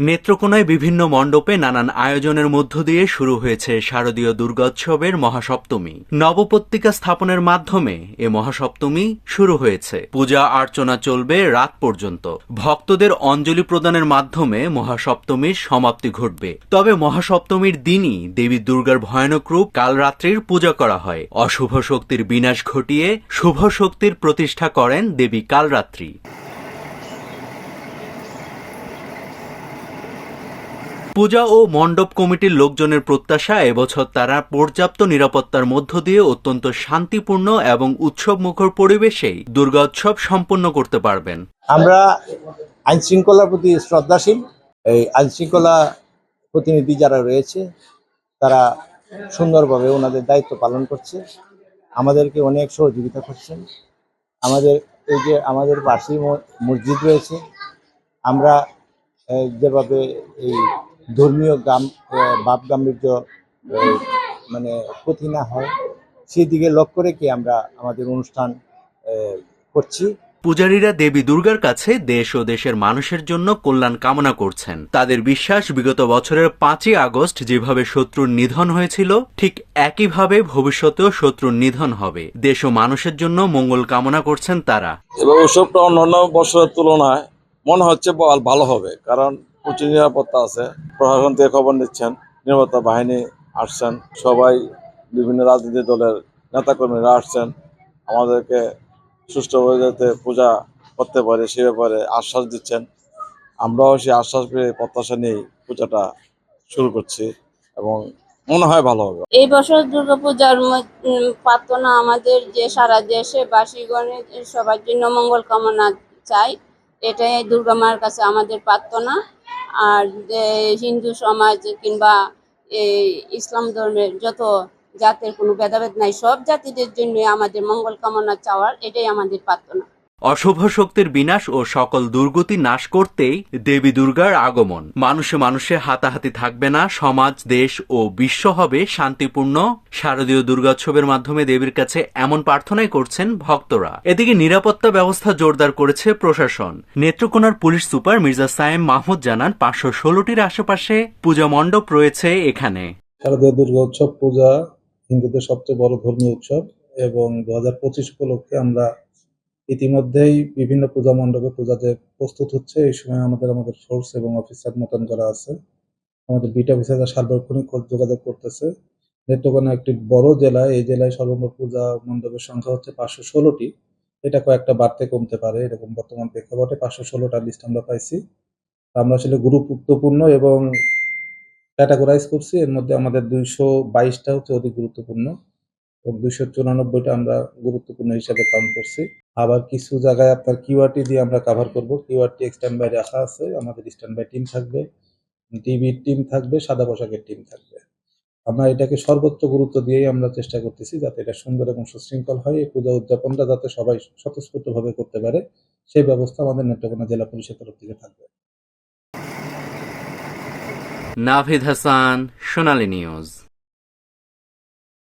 নেত্রকোনায় বিভিন্ন মণ্ডপে নানান আয়োজনের মধ্য দিয়ে শুরু হয়েছে শারদীয় দুর্গোৎসবের মহাসপ্তমী। নবপত্রিকা স্থাপনের মাধ্যমে এ মহাসপ্তমী শুরু হয়েছে। পূজা অর্চনা চলবে রাত পর্যন্ত। ভক্তদের অঞ্জলি প্রদানের মাধ্যমে মহাসপ্তমীর সমাপ্তি ঘটবে। তবে মহাসপ্তমীর দিনই দেবী দুর্গার ভয়ানক রূপ কালরাত্রির পূজা করা হয়। অশুভ শক্তির বিনাশ ঘটিয়ে শুভ শক্তির প্রতিষ্ঠা করেন দেবী কালরাত্রি। পূজা ও মণ্ডপ কমিটির লোকজনের প্রত্যাশা এবছর তারা পর্যাপ্ত নিরাপত্তার মধ্য দিয়ে অত্যন্ত শান্তিপূর্ণ এবং উৎসবমুখর পরিবেশেই দুর্গোৎসব সম্পন্ন করতে পারবেন। আমরা আইন শৃঙ্খলার প্রতি শ্রদ্ধাশীল। এই আইন শৃঙ্খলা প্রতিনিধি যারা রয়েছে, তারা সুন্দরভাবে ওনাদের দায়িত্ব পালন করছে। আমাদেরকে অনেক সহযোগিতা করছেন। আমাদের এই যে আমাদের পাশেই মসজিদ রয়েছে, আমরা যেভাবে এই ধর্মীয় গাম আহ, ভাব গাম্ভীর্য মানে ক্ষতি না হয় সেই দিকে লক্ষ্য রেখে আমরা আমাদের অনুষ্ঠান আহ, করছি। পূজারীরা দেবী দুর্গার কাছে দেশ ও দেশের মানুষের জন্য কল্যাণ কামনা করছেন। তাদের বিশ্বাস বিগত বছরের পাঁচই আগস্ট যেভাবে শত্রুর নিধন হয়েছিল ঠিক একইভাবে ভবিষ্যতেও শত্রুর নিধন হবে। দেশ ও মানুষের জন্য মঙ্গল কামনা করছেন তারা। এবার উৎসবটা অন্যান্য বছরের তুলনায় মনে হচ্ছে ভালো হবে কারণ প্রচুর নিরাপত্তা আছে। প্রশাসন থেকে খবর নিচ্ছেন, নিরাপত্তা বাহিনী আসছেন, সবাই বিভিন্ন রাজনৈতিক দলের নেতাকর্মীরা আসছেন। আমাদেরকে সুষ্ঠুভাবে যাতে পূজা করতে পারে, সে ব্যাপারে আশ্বাস দিচ্ছেন। আমরাও সেই আশ্বাস পেয়ে প্রত্যাশা নিয়েই পূজাটা শুরু করছি এবং মনে হয় ভালো হবে। এই বছর দুর্গাপূজার প্রার্থনা আমাদের যে সারা দেশে বাসীগণের সবার জন্য মঙ্গল কামনা চাই। এটাই দুর্গা মার কাছে আমাদের প্রার্থনা। আর হিন্দু সমাজ কিংবা ইসলাম ধর্মের যত জাতের কোনো ভেদাভেদ নাই, সব জাতিদের জন্য আমাদের মঙ্গল কামনা চাওয়ার এটাই আমাদের প্রার্থনা। অশুভ শক্তির বিনাশ ও সকল দুর্গতি নাশ করতেই দেবী দুর্গার আগমন। মানুষে মানুষে হাতাহাতি থাকবে না, সমাজ, দেশ ও বিশ্ব হবে শান্তিপূর্ণ। শারদীয় দুর্গোৎসবের মাধ্যমে দেবীর কাছে এমন প্রার্থনাই করছেন ভক্তরা। এদিকে নিরাপত্তা ব্যবস্থা জোরদার করেছে প্রশাসন। নেত্রকোনার পুলিশ সুপার মির্জা সায়েম মাহমুদ জানান, পাঁচশো ষোলোটির আশেপাশে পূজা মণ্ডপ রয়েছে এখানে। শারদীয় দুর্গা উৎসব পূজা হিন্দুদের সবচেয়ে বড় ধর্মীয় উৎসব এবং দু হাজার পঁচিশ উপলক্ষে আমরা ইতিমধ্যেই বিভিন্ন পূজা মণ্ডপে পূজা যে প্রস্তুত হচ্ছে। এই সময় আমাদের আমাদের ফোর্স এবং অফিসার মোতায়েন করা আছে, আমাদের বিট অফিসাররা সার্বক্ষণিক যোগাযোগ করতেছে। নেত্রকোনা একটি বড় জেলা, এই জেলায় সর্বমোট পূজা মণ্ডপের সংখ্যা হচ্ছে পাঁচশো ষোলোটি। এটা কয়েকটা বাড়তে কমতে পারে, এরকম বর্তমান প্রেক্ষাপটে পাঁচশো ষোলোটা লিস্ট আমরা পাইছি। আমরা আসলে গুরুত্বপূর্ণ এবং ক্যাটাগরাইজ করছি। এর মধ্যে আমাদের দুইশো বাইশটা হচ্ছে অধিক গুরুত্বপূর্ণ। এবং দুইশো চুরানব্বইটা আমরা গুরুত্বপূর্ণ হিসাবে কাউন্ট করছি। আবার কিছু জায়গায় আপনার কিউআরটি দিয়ে আমরা কাভার করব। কিউআরটি স্ট্যান্ড বাই রাখা আছে, আমাদের স্ট্যান্ড বাই টিম থাকবে। টিভির টিম থাকবে, সাদা পোশাকের টিম থাকবে। আমরা এটাকে সর্বোচ্চ গুরুত্ব দিয়েই আমরা চেষ্টা করতেছি যাতে এটা সুন্দর এবং সুশৃঙ্খল হয়। এই পূজা উদযাপনটা যাতে সবাই স্বতঃস্ফূর্তভাবে করতে পারে, সেই ব্যবস্থা আমাদের নেত্রকোনা জেলা পুলিশের তরফ থেকে থাকবে। নাভিদ হাসান, সোনালী নিউজ।